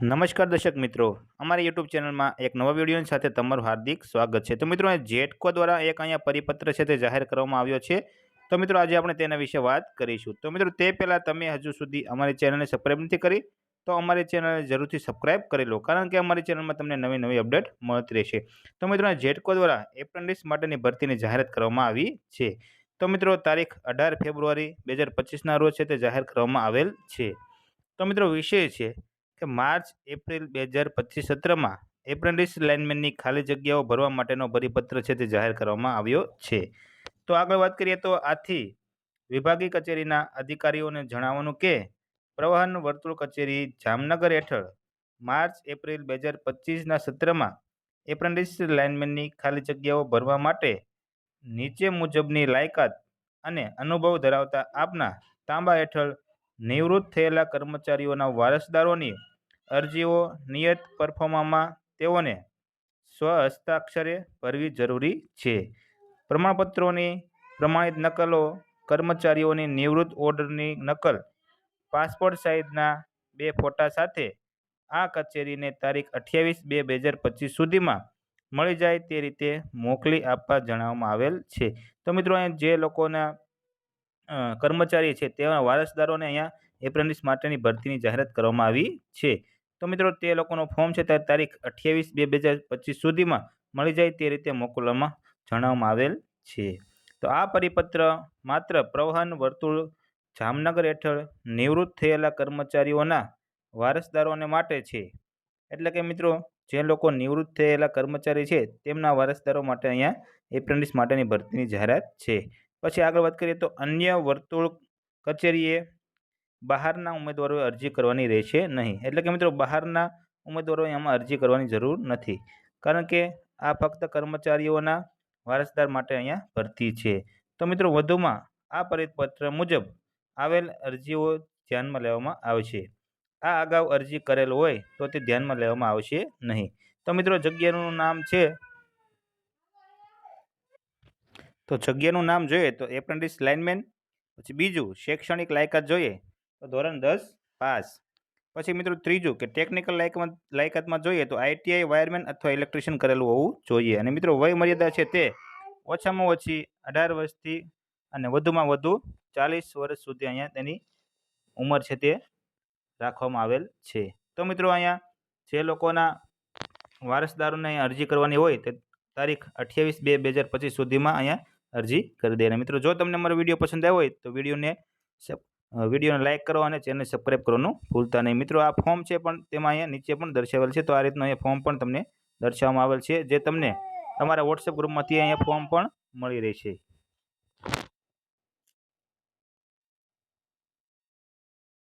નમસ્કાર દર્શક મિત્રો. અમારા યુટ્યુબ ચેનલમાં એક નવા વિડીયોની સાથે તમારું હાર્દિક સ્વાગત છે. તો મિત્રો જેટકો દ્વારા એક અહીંયા પરિપત્ર છે તે જાહેર કરવામાં આવ્યો છે. તો મિત્રો, આજે આપણે તેના વિશે વાત કરીશું. તો મિત્રો, તે પહેલાં તમે હજુ સુધી અમારી ચેનલને સબસ્ક્રાઈબ નથી કરી, તો અમારી ચેનલને જરૂરથી સબસ્ક્રાઈબ કરી લો, કારણ કે અમારી ચેનલમાં તમને નવી નવી અપડેટ મળતી રહેશે. તો મિત્રો જેટકો દ્વારા એપ્રેન્ટિસ માટેની ભરતીની જાહેરાત કરવામાં આવી છે. તો મિત્રો, તારીખ અઢાર ફેબ્રુઆરી બે હજાર પચીસના રોજ છે તે જાહેર કરવામાં આવેલ છે. તો મિત્રો, વિષય છે કે માર્ચ, એપ્રિલ બે હજાર પચીસ સત્રમાં એપ્રેન્ટિસ લાઇનમેનની ખાલી જગ્યાઓ ભરવા માટેનો પરિપત્ર છે તે જાહેર કરવામાં આવ્યો છે. તો આગળ વાત કરીએ તો આથી વિભાગીય કચેરીના અધિકારીઓને જણાવવાનું કે પ્રવાહન વર્તુળ કચેરી જામનગર હેઠળ માર્ચ, એપ્રિલ બે હજાર પચીસના સત્રમાં એપ્રેન્ટિસ લાઇનમેનની ખાલી જગ્યાઓ ભરવા માટે નીચે મુજબની લાયકાત અને અનુભવ ધરાવતા આપના તાંબા હેઠળ નિવૃત્ત થયેલા કર્મચારીઓના વારસદારોની અરજીઓ નિયત પરફોર્મામાં તેઓને સ્વહસ્તાક્ષરે ભરવી જરૂરી છે. પ્રમાણપત્રોની પ્રમાણિત નકલો કર્મચારીઓની નિવૃત્ત ઓર્ડરની નકલ, પાસપોર્ટ સાઇઝના બે ફોટા સાથે આ કચેરીને તારીખ અઠ્યાવીસ બે બે હજાર પચીસ સુધીમાં મળી જાય તે રીતે મોકલી આપવા જણાવવામાં આવેલ છે. તો મિત્રો અહીંયા જે લોકોના કર્મચારી છે તેવા વારસદારોને અહીંયા એપ્રેન્ટિસ માટેની ભરતીની જાહેરાત કરવામાં આવી છે. તો મિત્રો તે લોકોનો ફોર્મ છે તે તારીખ અઠ્યાવીસ બે બે હજાર પચીસ સુધીમાં મળી જાય તે રીતે મોકલવામાં જણાવવામાં આવેલ છે. તો આ પરિપત્ર માત્ર પ્રવહન વર્તુળ જામનગર હેઠળ નિવૃત્ત થયેલા કર્મચારીઓના વારસદારોને માટે છે. એટલે કે મિત્રો જે લોકો નિવૃત્ત થયેલા કર્મચારી છે તેમના વારસદારો માટે અહીંયા એપ્રેન્ટિસ માટેની ભરતીની જાહેરાત છે. પછી આગળ વાત કરીએ તો અન્ય વર્તુળ કચેરીએ બહારના ઉમેદવારોએ અરજી કરવાની રહેશે નહીં. એટલે કે મિત્રો બહારના ઉમેદવારોએ એમાં અરજી કરવાની જરૂર નથી. કારણ કે આ ફક્ત કર્મચારીઓના વારસદાર માટે અહીંયા ભરતી છે. તો મિત્રો વધુમાં આ પરિપત્ર મુજબ આવેલ અરજીઓ ધ્યાનમાં લેવામાં આવશે. આ અગાઉ અરજી કરેલ હોય તો તે ધ્યાનમાં લેવામાં આવશે નહીં. તો મિત્રો જગ્યાનું નામ છે તો જગ્યાનું નામ જોઈએ તો એપ્રેન્ટિસ લાઇનમેન, પછી બીજું શૈક્ષણિક લાયકાત જોઈએ તો ધોરણ દસ પાસ. પછી મિત્રો ત્રીજું કે ટેકનિકલ લાયકમાં લાયકાતમાં જોઈએ તો આઈટીઆઈ વાયરમેન અથવા ઇલેક્ટ્રિશિયન કરેલું હોવું જોઈએ. અને મિત્રો વય મર્યાદા છે તે ઓછામાં ઓછી અઢાર વર્ષથી અને વધુમાં વધુ ચાલીસ વર્ષ સુધી અહીંયા તેની ઉંમર છે તે રાખવામાં આવેલ છે. તો મિત્રો અહીંયા જે લોકોના વારસદારોને અરજી કરવાની હોય તે તારીખ અઠ્યાવીસ બે બે હજાર પચીસ સુધીમાં અહીંયા અરજી કરી દે. અને મિત્રો, જો તમને મારો વીડિયો પસંદ આવ્યો હોય, તો વિડીયોને વિડીયોને લાઇક કરો અને ચેનલને સબસ્ક્રાઈબ કરવાનું ભૂલતા નહીં. મિત્રો, આ ફોર્મ છે પણ તેમાં અહીંયા નીચે પણ દર્શાવેલ છે, તો આ રીતનું અહીંયા ફોર્મ પણ તમને દર્શાવવામાં આવેલ છે, જે તમને તમારા વોટ્સએપ ગ્રુપમાંથી અહીંયા ફોર્મ પણ મળી રહેશે.